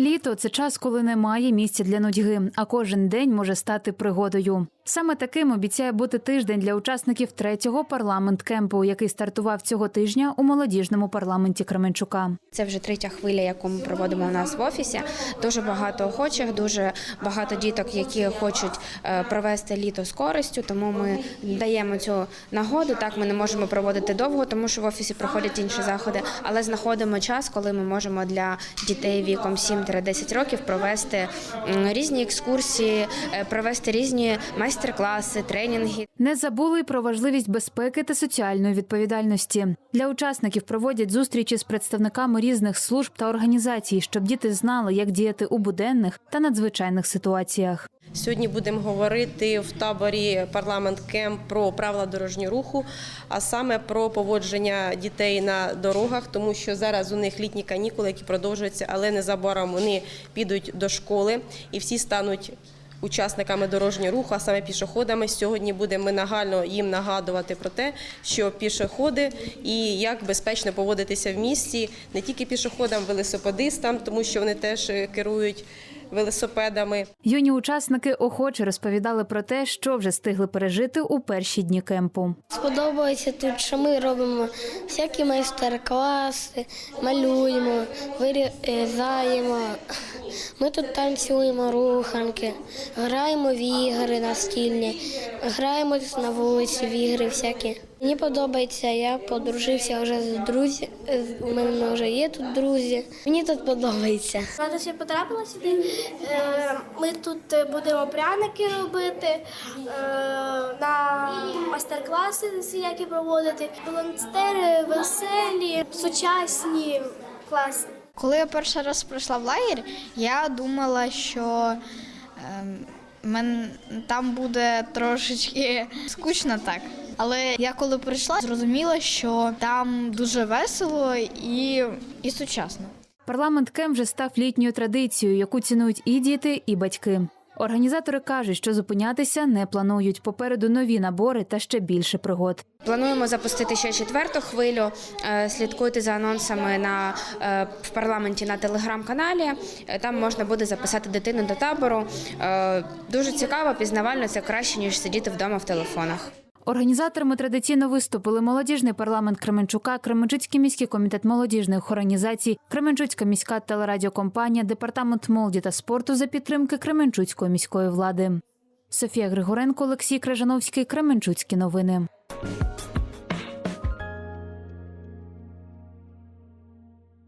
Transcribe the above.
Літо це час, коли немає місця для нудьги, а кожен день може стати пригодою. Саме таким обіцяє бути тиждень для учасників третього парламент кемпу, який стартував цього тижня у молодіжному парламенті Кременчука. Це вже третя хвиля, яку ми проводимо у нас в офісі. Дуже багато охочих, дуже багато діток, які хочуть е, провести літо з користю. Тому ми даємо цю нагоду. Так ми не можемо проводити довго, тому що в офісі проходять інші заходи, але знаходимо час, коли ми можемо для дітей віком 7-10 років провести різні екскурсії, е, провести різні майстер-класи, тренінги. Не забули й про важливість безпеки та соціальної відповідальності. Для учасників проводять зустрічі з представниками різних служб та організацій, щоб діти знали, як діяти у буденних та надзвичайних ситуаціях. Сьогодні будемо говорити в таборі парламент кемп про правила дорожнього руху, а саме про поводження дітей на дорогах, тому що зараз у них літні канікули, які продовжуються, але незабаром вони підуть до школи і всі стануть. Учасниками дорожнього руху, а саме пішоходами, сьогодні будемо нагально їм нагадувати про те, що пішоходи і як безпечно поводитися в місті, не тільки пішоходам, велосипедистам, тому що вони теж е, керують велосипедами. Юні учасники охоче розповідали про те, що вже встигли пережити у перші дні кемпу. Сподобається тут, що ми робимо всякі майстер-класи, малюємо, вирізаємо. Ми тут танцюємо руханки, граємо в ігри настільні, граємо на вулиці в ігри всякі. Мені подобається, я подружився вже з друзями. У мене вже є тут друзі. Мені тут подобається. Рада, що потрапила сюди. Е, Ми тут будемо пряники робити, е, на майстер-класи всіякі проводити. Волонтери веселі, сучасні, класні. Коли я перший раз прийшла в лагерь, я думала, що ем, мен, там буде трошечки скучно так. Але я коли прийшла, зрозуміла, що там дуже весело і, і сучасно. Парламент кемп вже став літньою традицією, яку цінують і діти, і батьки. Організатори кажуть, що зупинятися не планують. Попереду нові набори та ще більше пригод. Плануємо запустити ще четверту хвилю. Е, Слідкуйте за анонсами на е, в парламенті на телеграм-каналі. Е, Там можна буде записати дитину до табору. Дуже цікаво, пізнавально це краще ніж сидіти вдома в телефонах. Організаторами традиційно виступили молодіжний парламент Кременчука, Кременчуцький міський комітет молодіжних організацій, Кременчуцька міська телерадіокомпанія, департамент молоді та спорту за підтримки Кременчуцької міської влади. Софія Григоренко, Олексій Крижановський, Кременчуцькі новини.